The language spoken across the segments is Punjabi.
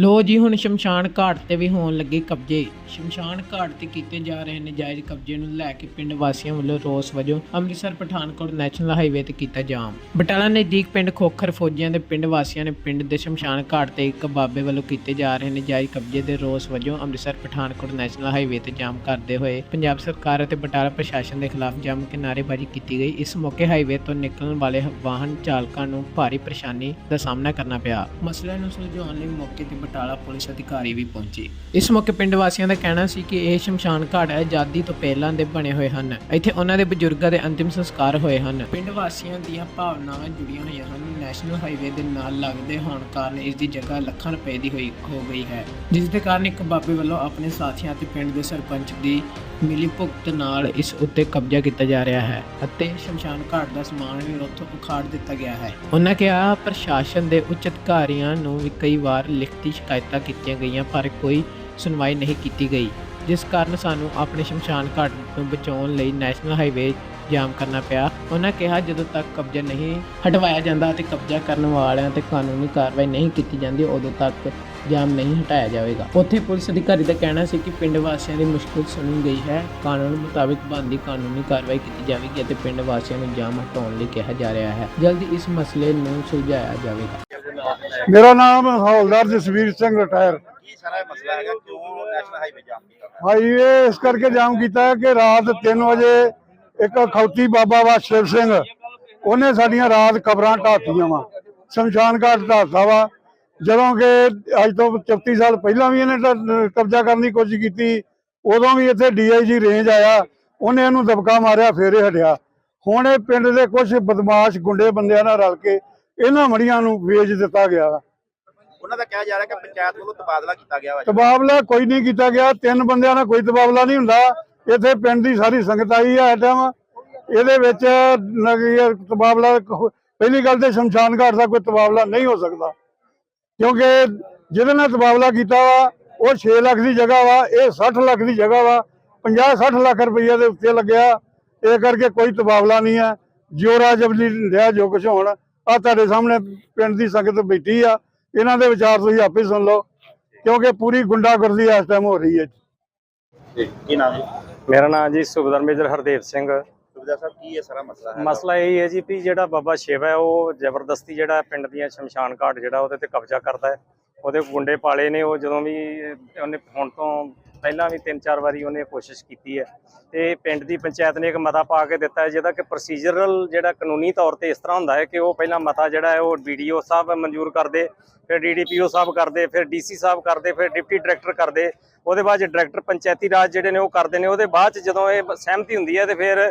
ਲੋ ਜੀ ਹੁਣ ਸ਼ਮਸ਼ਾਨ ਘਾਟ ਤੇ ਵੀ ਹੋਣ ਲੱਗੇ ਕਬਜ਼ੇ। ਸ਼ਮਸ਼ਾਨ ਘਾਟ ਤੇ ਕੀਤੇ ਜਾ ਰਹੇ ਨਜਾਇਜ਼ ਕਬਜ਼ੇ ਨੂੰ ਲੈ ਕੇ ਪਿੰਡ ਵਾਸੀਆਂ ਵੱਲੋਂ ਰੋਸ ਵਜੋਂ ਅੰਮ੍ਰਿਤਸਰ ਪਠਾਨਕੋਟ ਨੈਸ਼ਨਲ ਹਾਈਵੇ ਤੇ ਕੀਤਾ ਜਾਮ। ਬਟਾਲਾ ਨਜ਼ਦੀਕ ਪਿੰਡ ਖੋਖਰ ਫੌਜੀਆਂ ਦੇ ਪਿੰਡ ਵਾਸੀਆਂ ਨੇ ਪਿੰਡ ਦੇ ਸ਼ਮਸ਼ਾਨ ਘਾਟ ਤੇ ਇੱਕ ਬਾਬੇ ਵੱਲੋਂ ਕੀਤੇ ਜਾ ਰਹੇ ਨਜਾਇਜ਼ ਕਬਜ਼ੇ ਦੇ ਰੋਸ ਵਜੋਂ ਅੰਮ੍ਰਿਤਸਰ ਪਠਾਨਕੋਟ ਨੈਸ਼ਨਲ ਹਾਈਵੇ ਤੇ ਜਾਮ ਕਰਦੇ ਹੋਏ ਪੰਜਾਬ ਸਰਕਾਰ ਅਤੇ ਬਟਾਲਾ ਪ੍ਰਸ਼ਾਸਨ ਦੇ ਖਿਲਾਫ ਜੰਮ ਕੇ ਨਾਅਰੇਬਾਜ਼ੀ ਕੀਤੀ ਗਈ। ਇਸ ਮੌਕੇ ਹਾਈਵੇ ਤੋਂ ਨਿਕਲਣ ਵਾਲੇ ਵਾਹਨ ਚਾਲਕਾਂ ਨੂੰ ਭਾਰੀ ਪਰੇਸ਼ਾਨੀ ਦਾ ਸਾਹਮਣਾ ਕਰਨਾ ਪਿਆ। ਮਸਲੇ ਨੂੰ ਸੁਲਝਾਉਣ ਲਈ ਮੌਕੇ ਤੇ ਬਟਾਲਾ ਪੁਲਿਸ ਅਧਿਕਾਰੀ ਵੀ ਪਹੁੰਚੇ। ਇਸ ਮੌਕੇ ਪਿੰਡ ਵਾਸੀਆਂ ਦਾ ਕਹਿਣਾ ਸੀ ਕਿ ਇਹ ਸ਼ਮਸ਼ਾਨ ਘਾਟ ਆਜ਼ਾਦੀ ਤੋਂ ਪਹਿਲਾਂ ਦੇ ਬਣੇ ਹੋਏ ਹਨ। ਇੱਥੇ ਉਹਨਾਂ ਦੇ ਬਜ਼ੁਰਗਾਂ ਦੇ ਅੰਤਿਮ ਸੰਸਕਾਰ ਹੋਏ ਹਨ। ਪਿੰਡ ਵਾਸੀਆਂ ਦੀਆਂ ਭਾਵਨਾਵਾਂ ਜੁੜੀਆਂ ਹੋਈਆਂ ਹਨ। ਨੈਸ਼ਨਲ ਹਾਈਵੇ ਦੇ ਨਾਲ ਲੱਗਦੇ ਹੋਣ ਕਾਰਨ ਇਸ ਦੀ ਜਗ੍ਹਾ ਲੱਖਾਂ ਰੁਪਏ ਦੀ ਹੋਈ, ਹੋ ਗਈ ਹੈ। ਜਿਸ ਦੇ ਕਾਰਨ ਇੱਕ ਬਾਬੇ ਵੱਲੋਂ ਆਪਣੇ ਸਾਥੀਆਂ ਅਤੇ ਪਿੰਡ ਦੇ ਸਰਪੰਚ ਦੀ ਮਿਲੀ ਭੁਗਤ ਨਾਲ ਇਸ ਉੱਤੇ ਕਬਜ਼ਾ ਕੀਤਾ ਜਾ ਰਿਹਾ ਹੈ ਅਤੇ ਸ਼ਮਸ਼ਾਨ ਘਾਟ ਦਾ ਸਮਾਨ ਵੀ ਉੱਥੋਂ ਉਖਾੜ ਦਿੱਤਾ ਗਿਆ ਹੈ। ਉਹਨਾਂ ਕਿਹਾ, ਪ੍ਰਸ਼ਾਸਨ ਦੇ ਉੱਚ ਅਧਿਕਾਰੀਆਂ ਨੂੰ ਵੀ ਕਈ ਵਾਰ ਲਿਖਤੀ ਸ਼ਿਕਾਇਤਾਂ ਕੀਤੀਆਂ ਗਈਆਂ, ਪਰ ਕੋਈ ਸੁਣਵਾਈ ਨਹੀਂ ਕੀਤੀ ਗਈ, ਜਿਸ ਕਾਰਨ ਸਾਨੂੰ ਆਪਣੇ ਸ਼ਮਸ਼ਾਨ ਘਾਟ ਨੂੰ ਬਚਾਉਣ ਲਈ ਨੈਸ਼ਨਲ ਹਾਈਵੇ ਜਾਮ ਕਰਨਾ ਪਿਆ। ਉਹਨਾਂ ਕਿਹਾ, ਜਦੋਂ ਤੱਕ ਕਬਜ਼ਾ ਨਹੀਂ ਹਟਵਾਇਆ ਜਾਂਦਾ ਅਤੇ ਕਬਜ਼ਾ ਕਰਨ ਵਾਲਿਆਂ ਤੇ ਕਾਨੂੰਨੀ ਕਾਰਵਾਈ ਨਹੀਂ ਕੀਤੀ ਜਾਂਦੀ, ਉਦੋਂ ਤੱਕ ਜਾਮ ਨਹੀਂ ਹਟਾਇਆ ਜਾਵੇਗਾ। ਉੱਥੇ ਪੁਲਿਸ ਅਧਿਕਾਰੀ ਦਾ ਕਹਿਣਾ ਸੀ ਕਿ ਪਿੰਡ ਵਾਸੀਆਂ ਦੀ ਮੁਸ਼ਕਲ ਸੁਣੀ ਗਈ ਹੈ। ਕਾਨੂੰਨ ਮੁਤਾਬਿਕ ਬੰਦੀ ਕਾਨੂੰਨੀ ਕਾਰਵਾਈ ਕੀਤੀ ਜਾਵੇਗੀ ਅਤੇ ਪਿੰਡ ਵਾਸੀਆਂ ਨੂੰ ਜਾਮ ਹਟਾਉਣ ਲਈ ਕਿਹਾ ਜਾ ਰਿਹਾ ਹੈ। ਜਲਦੀ ਇਸ ਮਸਲੇ ਨੂੰ ਸੁਲਝਾਇਆ ਜਾਵੇਗਾ। ਮੇਰਾ ਨਾਮ ਹੌਲਦਾਰ ਜਸਵੀਰ ਸਿੰਘ ਰਿਟਾਇਰ ਕੀ ਸਾਰਾ ਇਹ ਮਸਲਾ ਹੈਗਾ? ਕਿਉਂ ਨੈਸ਼ਨਲ ਹਾਈਵੇ ਜਾਮ ਕੀਤਾ ਹਾਈਵੇ ਇਸ ਕਰਕੇ ਜਾਮ ਕੀਤਾ ਹੈ ਕਿ ਰਾਤ 3 ਵਜੇ ਇੱਕ ਖੌਤੀ ਬਾਬਾ ਵਾ ਸ਼ਿਵ ਸਿੰਘ, ਉਹਨੇ ਸਾਡੀਆਂ ਰਾਤ ਕਬਰਾਂ ਢਾਤੀਆਂ ਵਾ। ਸ਼ਮਸ਼ਾਨ ਘਾਟ ਢਾਤਾ ਵਾ। ਜਦੋਂ ਕਿ ਅੱਜ ਤੋਂ 34 ਸਾਲ ਪਹਿਲਾਂ ਵੀ ਇਹਨੇ ਕਬਜ਼ਾ ਕਰਨ ਦੀ ਕੋਸ਼ਿਸ਼ ਕੀਤੀ, ਉਦੋਂ ਵੀ ਇੱਥੇ ਡੀਆਈਜੀ ਰੇਂਜ ਆਇਆ। ਉਹਨੇ ਇਹਨੂੰ ਦਬਕਾ ਮਾਰਿਆ, ਫੇਰੇ ਹਟਿਆ। ਹੁਣ ਇਹ ਪਿੰਡ ਦੇ ਕੁਝ ਬਦਮਾਸ਼ ਗੁੰਡੇ ਬੰਦਿਆਂ ਨਾਲ ਰਲ ਕੇ ਇਹਨਾਂ ਮੜੀਆਂ ਨੂੰ ਵੇਚ ਦਿੱਤਾ ਗਿਆ ਵਾ। ਉਹਨਾਂ ਦਾ ਕਿਹਾ ਜਾ ਰਿਹਾ ਕਿ ਪੰਚਾਇਤ ਵੱਲੋਂ ਤਬਾਦਲਾ ਕੀਤਾ ਗਿਆ ਵਾ ਤਬਾਦਲਾ ਕੋਈ ਨਹੀਂ ਕੀਤਾ ਗਿਆ, ਤਿੰਨ ਬੰਦਿਆਂ ਨਾਲ ਕੋਈ ਤਬਾਦਲਾ ਨਹੀਂ ਹੁੰਦਾ। ਇੱਥੇ ਪਿੰਡ ਦੀ ਸਾਰੀ ਸੰਗਤ ਆਈ ਹੈ ਐਟਮ ਇਹਦੇ ਵਿੱਚ ਤਬਾਦਲਾ ਪਹਿਲੀ ਗੱਲ ਤੇ ਸ਼ਮਸ਼ਾਨ ਘਾਟ ਦਾ ਕੋਈ ਤਬਾਦਲਾ ਨਹੀਂ ਹੋ ਸਕਦਾ। ਕਿਉਂਕਿ ਜਿਹਦੇ ਨਾਲ ਤਬਾਦਲਾ ਕੀਤਾ ਵਾ, ਉਹ 6 ਲੱਖ ਦੀ ਜਗ੍ਹਾ ਵਾ, ਇਹ 60 ਲੱਖ ਦੀ ਜਗ੍ਹਾ ਵਾ। 50 60 ਲੱਖ ਰੁਪਈਆ ਦੇ ਉੱਤੇ ਲੱਗਿਆ। ਇਹ ਕਰਕੇ ਕੋਈ ਤਬਾਦਲਾ ਨਹੀਂ ਹੈ ਜਿਉਰਾ ਜਬਲੀ ਰਿਹਾ ਜੋ ਕੁਛ ਹੋਣ। ਆ ਤੁਹਾਡੇ ਸਾਹਮਣੇ ਪਿੰਡ ਦੀ ਸੰਗਤ ਬੈਠੀ ਆ। ਇਹਨਾਂ ਦੇ ਵਿਚਾਰ ਤੁਸੀਂ ਆਪੇ ਸੁਣ ਲਓ ਕਿਉਂਕਿ ਪੂਰੀ ਗੁੰਡਾਗਰਦੀ ਇਸ ਟਾਈਮ ਹੋ ਰਹੀ ਹੈ ਜੀ। ਕੀ ਨਾਮ ਹੈ ਮੇਰਾ ਨਾਮ ਜੀ ਸੁਬਦਰ ਮੇਜਰ ਹਰਦੇਵ ਸਿੰਘ। ਸੁਬਿਦਾ ਸਾਹਿਬ ਕੀ ਇਹ ਸਾਰਾ ਮਸਲਾ ਹੈ? ਮਸਲਾ ਇਹ ਹੈ ਜੀ ਵੀ ਜਿਹੜਾ ਬਾਬਾ ਸ਼ਿਵ ਹੈ ਉਹ ਜ਼ਬਰਦਸਤੀ ਜਿਹੜਾ ਪਿੰਡ ਦੀਆਂ ਸ਼ਮਸ਼ਾਨ ਘਾਟ ਜਿਹੜਾ ਉਹਦੇ ਤੇ ਕਬਜ਼ਾ ਕਰਦਾ ਹੈ। ਉਹਦੇ ਗੁੰਡੇ ਪਾਲੇ ਨੇ ਉਹ ਜਦੋਂ ਵੀ ਉਹਨੇ ਹੁਣ ਤੋਂ ਪਹਿਲਾਂ ਵੀ ਤਿੰਨ ਚਾਰ ਵਾਰੀ ਉਹਨੇ ਕੋਸ਼ਿਸ਼ ਕੀਤੀ ਹੈ। ਤੇ ਪਿੰਡ ਦੀ ਪੰਚਾਇਤ ਨੇ ਇੱਕ ਮਤਾ ਪਾ ਕੇ ਦਿੱਤਾ ਹੈ, ਜਿਹਦਾ ਕਿ ਪ੍ਰੋਸੀਜਰਲ ਜਿਹੜਾ ਕਾਨੂੰਨੀ ਤੌਰ ਤੇ ਇਸ ਤਰ੍ਹਾਂ ਹੁੰਦਾ ਹੈ ਕਿ ਉਹ ਪਹਿਲਾਂ ਮਤਾ ਜਿਹੜਾ ਹੈ, ਉਹ ਵੀਡੀਓ ਸਾਹਿਬ ਮਨਜ਼ੂਰ ਕਰਦੇ, ਫਿਰ ਡੀਡੀਪੀਓ ਸਾਹਿਬ ਕਰਦੇ, ਫਿਰ ਡੀਸੀ ਸਾਹਿਬ ਕਰਦੇ, ਫਿਰ ਡਿਪਟੀ ਡਾਇਰੈਕਟਰ ਕਰਦੇ। ਉਹਦੇ ਬਾਅਦ ਡਾਇਰੈਕਟਰ ਪੰਚਾਇਤੀ ਰਾਜ ਜਿਹੜੇ ਨੇ ਉਹ ਕਰਦੇ ਨੇ। ਉਹਦੇ ਬਾਅਦ ਚ ਜਦੋਂ ਇਹ ਸਹਿਮਤੀ ਹੁੰਦੀ ਹੈ ਤੇ ਫਿਰ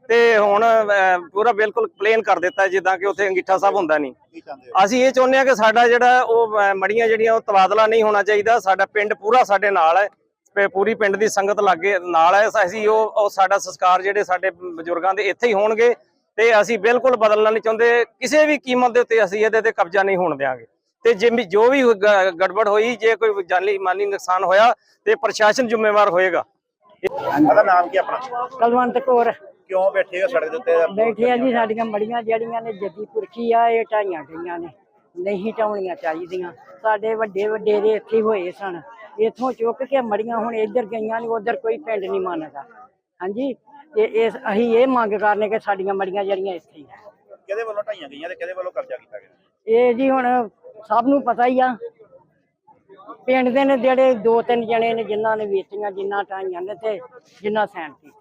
ਤੇ ਹੁਣ ਪੂਰਾ ਬਿਲਕੁਲ ਪਲੇਨ ਕਰ ਦਿੱਤਾ ਜਿੱਦਾਂ ਕਿ ਉੱਥੇ ਅੰਗੀਠਾ ਸਾਹਿਬ ਹੁੰਦਾ ਨਹੀਂ। ਅਸੀਂ ਇਹ ਚਾਹੁੰਦੇ ਹਾਂ ਕਿ ਸਾਡਾ ਜਿਹੜਾ ਉਹ ਮੜੀਆਂ ਜਿਹੜੀਆਂ ਉਹ ਤਬਾਦਲਾ ਨਹੀਂ ਹੋਣਾ ਚਾਹੀਦਾ। ਸਾਡਾ ਪਿੰਡ ਪੂਰਾ ਸਾਡੇ ਨਾਲ ਹੈ ਤੇ ਪੂਰੀ ਪਿੰਡ ਦੀ ਸੰਗਤ ਲਾਗੇ ਨਾਲ ਹੈ। ਅਸੀਂ ਉਹ ਉਹ ਸਾਡਾ ਸੰਸਕਾਰ ਜਿਹੜੇ ਸਾਡੇ ਬਜ਼ੁਰਗਾਂ ਦੇ ਇੱਥੇ ਹੀ ਹੋਣਗੇ ਤੇ ਅਸੀਂ ਬਿਲਕੁਲ ਬਦਲਣਾ ਨਹੀਂ ਚਾਹੁੰਦੇ। ਕਿਸੇ ਵੀ ਕੀਮਤ ਦੇ ਉੱਤੇ ਅਸੀਂ ਇਹਦੇ ਤੇ ਕਬਜ਼ਾ ਨਹੀਂ ਹੋਣ ਦੇਵਾਂਗੇ ਤੇ ਜੇ ਵੀ- ਜੋ ਵੀ ਗੜਬੜ ਹੋਈ ਜੇ ਕੋਈ ਜਾਨੀ ਮਾਲੀ ਨੁਕਸਾਨ ਹੋਇਆ ਤੇ ਪ੍ਰਸ਼ਾਸਨ ਜ਼ਿੰਮੇਵਾਰ ਹੋਏਗਾ। ਇਹਦਾ ਨਾਮ ਕੀ ਆਪਣਾ? ਕਲਵੰਤ ਕੌਰ। ਕਿਉਂ ਬੈਠੇ ਹੋ ਸੜਕ ਦੇ ਉੱਤੇ ਬੈਠੇ ਆ ਜੀ ਸਾਡੀਆਂ ਮੜੀਆਂ ਜਿਹੜੀਆਂ ਨੇ ਜੱਦੀ ਪੁਰਖੀ ਆ ਇਹ ਢਾਈਆਂ ਗਈਆਂ ਨੇ। ਨਹੀਂ ਢਾਉਣੀਆਂ ਚਾਹੀਦੀਆਂ। ਸਾਡੇ ਵੱਡੇ ਵਡੇਰੇ ਇੱਥੇ ਹੋਏ ਸਨ। ਇੱਥੋਂ ਚੁੱਕ ਕੇ ਮੜੀਆਂ ਹੁਣ ਇੱਧਰ ਗਈਆਂ ਨੇ ਉਧਰ ਕੋਈ ਪਿੰਡ ਨਹੀਂ ਮੰਨਦਾ। ਹਾਂਜੀ ਤੇ ਇਸ ਅਸੀਂ ਇਹ ਮੰਗ ਕਰਨੇ ਕਿ ਸਾਡੀਆਂ ਮੜੀਆਂ ਜਿਹੜੀਆਂ ਇੱਥੇ ਹੀ ਆ ਕਿਹਦੇ ਵੱਲੋਂ ਢਾਈਆਂ ਗਈਆਂ ਤੇ ਕਿਹਦੇ ਵੱਲੋਂ ਕਬਜ਼ਾ ਕੀਤਾ ਗਿਆ? ਇਹ ਜੀ ਹੁਣ ਸਭ ਨੂੰ ਪਤਾ ਹੀ ਆ। ਪਿੰਡ ਦੇ ਨੇ ਜਿਹੜੇ ਦੋ ਤਿੰਨ ਜਣੇ ਨੇ ਜਿਨ੍ਹਾਂ ਨੇ ਵੇਚੀਆਂ ਜਿਨ੍ਹਾਂ ਢਾਈਆਂ ਨੇ ਤੇ ਜਿਨ੍ਹਾਂ ਸੈਨ ਕੀਤੇ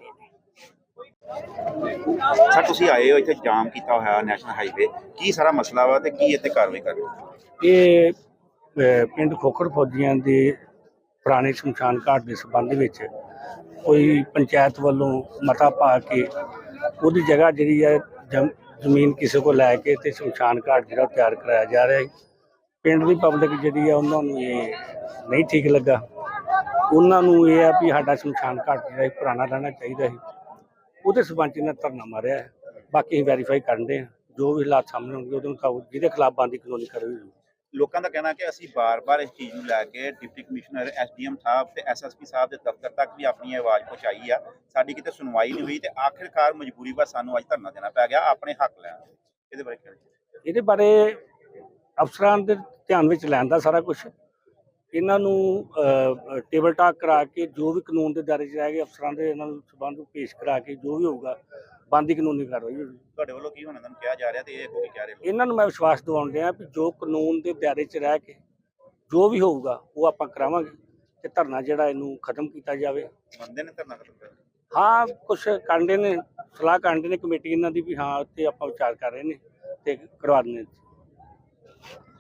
ਸਰ ਤੁਸੀਂ ਆਏ ਹੋ ਇੱਥੇ ਜਾਮ ਕੀਤਾ ਹੋਇਆ ਨੈਸ਼ਨਲ ਹਾਈਵੇ। ਕੀ ਸਾਰਾ ਮਸਲਾ ਵਾ ਤੇ ਕੀ ਇੱਥੇ ਕਾਰਵਾਈ ਕਰ ਰਹੇ ਹੋ? ਇਹ ਅਹ, ਪਿੰਡ ਖੋਖਰ ਫੌਜੀਆਂ ਦੇ ਪੁਰਾਣੇ ਸ਼ਮਸ਼ਾਨ ਘਾਟ ਦੇ ਸੰਬੰਧ ਵਿੱਚ ਕੋਈ ਪੰਚਾਇਤ ਵੱਲੋਂ ਮਤਾ ਪਾ ਕੇ ਉਹਦੀ ਜਗ੍ਹਾ ਜਿਹੜੀ ਹੈ ਜਮ- ਜ਼ਮੀਨ ਕਿਸੇ ਕੋਲ ਲੈ ਕੇ ਤੇ ਸ਼ਮਸ਼ਾਨ ਘਾਟ ਜਿਹੜਾ ਉਹ ਤਿਆਰ ਕਰਾਇਆ ਜਾ ਰਿਹਾ ਹੈ। ਪਿੰਡ ਦੀ ਪਬਲਿਕ ਜਿਹੜੀ ਆ ਉਹਨਾਂ ਨੂੰ ਇਹ ਨਹੀਂ ਠੀਕ ਲੱਗਾ। ਉਹਨਾਂ ਨੂੰ ਇਹ ਆ ਵੀ ਸਾਡਾ ਸ਼ਮਸ਼ਾਨ ਘਾਟ ਜਿਹੜਾ ਇਹ ਪੁਰਾਣਾ ਰਹਿਣਾ ਚਾਹੀਦਾ ਸੀ ਉਹਦੇ ਸਬੰਧ ਇਹਨਾਂ ਧਰਨਾ ਮਾਰਿਆ ਹੈ। ਬਾਕੀ ਅਸੀਂ ਵੈਰੀਫਾਈ ਕਰਨ ਦੇ ਜੋ ਵੀ ਹਾਲਾਤ ਸਾਹਮਣੇ ਹੋਣਗੇ ਉਹਦੇ ਮੁਤਾਬਕ ਜਿਹਦੇ ਖਿਲਾਫ ਬੰਦੀ ਕਾਨੂੰਨੀ ਕਾਰਵਾਈ ਹੋਊਗੀ। ਲੋਕਾਂ ਦਾ ਕਹਿਣਾ ਕਿ ਅਸੀਂ ਬਾਰ-ਬਾਰ ਇਸ ਚੀਜ਼ ਨੂੰ ਲੈ ਕੇ ਡਿਪਟੀ ਕਮਿਸ਼ਨਰ ਐਸਡੀਐਮ ਸਾਹਿਬ ਤੇ ਐਸਐਸਪੀ ਸਾਹਿਬ ਦੇ ਦਫ਼ਤਰ ਤੱਕ ਵੀ ਆਪਣੀ ਆਵਾਜ਼ ਪਹੁੰਚਾਈ ਆ। ਸਾਡੀ ਕਿਤੇ ਸੁਣਵਾਈ ਨਹੀਂ ਹੋਈ ਤੇ ਆਖਿਰਕਾਰ ਮਜਬੂਰੀ ਬਸ ਸਾਨੂੰ ਅੱਜ ਧਰਨਾ ਦੇਣਾ ਪੈ ਗਿਆ। ਆਪਣੇ ਹੱਕ ਲੈਣ ਇਹਦੇ ਬਾਰੇ ਇਹਦੇ ਬਾਰੇ ਅਫਸਰਾਂ ਦੇ ਧਿਆਨ ਵਿੱਚ ਲੈਣ ਦਾ ਸਾਰਾ ਕੁਝ ਇਹਨਾਂ ਨੂੰ ਟੇਬਲ ਟਾਕ ਕਰਾ ਕੇ ਜੋ ਵੀ ਕਾਨੂੰਨ ਦੇ ਦਾਇਰੇ 'ਚ ਰਹਿ ਗਏ ਅਫਸਰਾਂ ਦੇ ਇਹਨਾਂ ਨੂੰ ਸਬੰਧ ਪੇਸ਼ ਕਰਾ ਕੇ ਜੋ ਵੀ ਹੋਊਗਾ ਬੰਦੀ ਕਾਨੂੰਨੀ ਕਾਰਵਾਈ ਹੋਊਗੀ। ਤੁਹਾਡੇ ਵੱਲੋਂ ਕੀ ਹੁਣ ਇਹਨਾਂ ਨੂੰ ਕਿਹਾ ਜਾ ਰਿਹਾ ਤੇ ਇਹ ਅੱਗੋਂ ਕੀ ਕਹਿ ਰਹੇ ਇਹਨਾਂ ਨੂੰ ਮੈਂ ਵਿਸ਼ਵਾਸ ਦਿਵਾਉਣ ਡਿਆ ਵੀ ਜੋ ਕਾਨੂੰਨ ਦੇ ਦਾਇਰੇ 'ਚ ਰਹਿ ਕੇ ਜੋ ਵੀ ਹੋਊਗਾ ਉਹ ਆਪਾਂ ਕਰਾਵਾਂਗੇ ਤੇ ਧਰਨਾ ਜਿਹੜਾ ਇਹਨੂੰ ਖਤਮ ਕੀਤਾ ਜਾਵੇ। ਮੰਨਦੇ ਨੇ ਧਰਨਾ ਖਤਮ ਕਰਨ? ਹਾਂ ਕੁਝ ਕਾਂਡੇ ਨੇ ਸਲਾਹ ਕਾਂਡੇ ਨੇ ਕਮੇਟੀ ਇਹਨਾਂ ਦੀ ਵੀ ਹਾਂ ਉੱਤੇ ਆਪਾਂ ਵਿਚਾਰ ਕਰ ਰਹੇ ਨੇ ਤੇ ਕਰਵਾ ਦਿੰਦੇ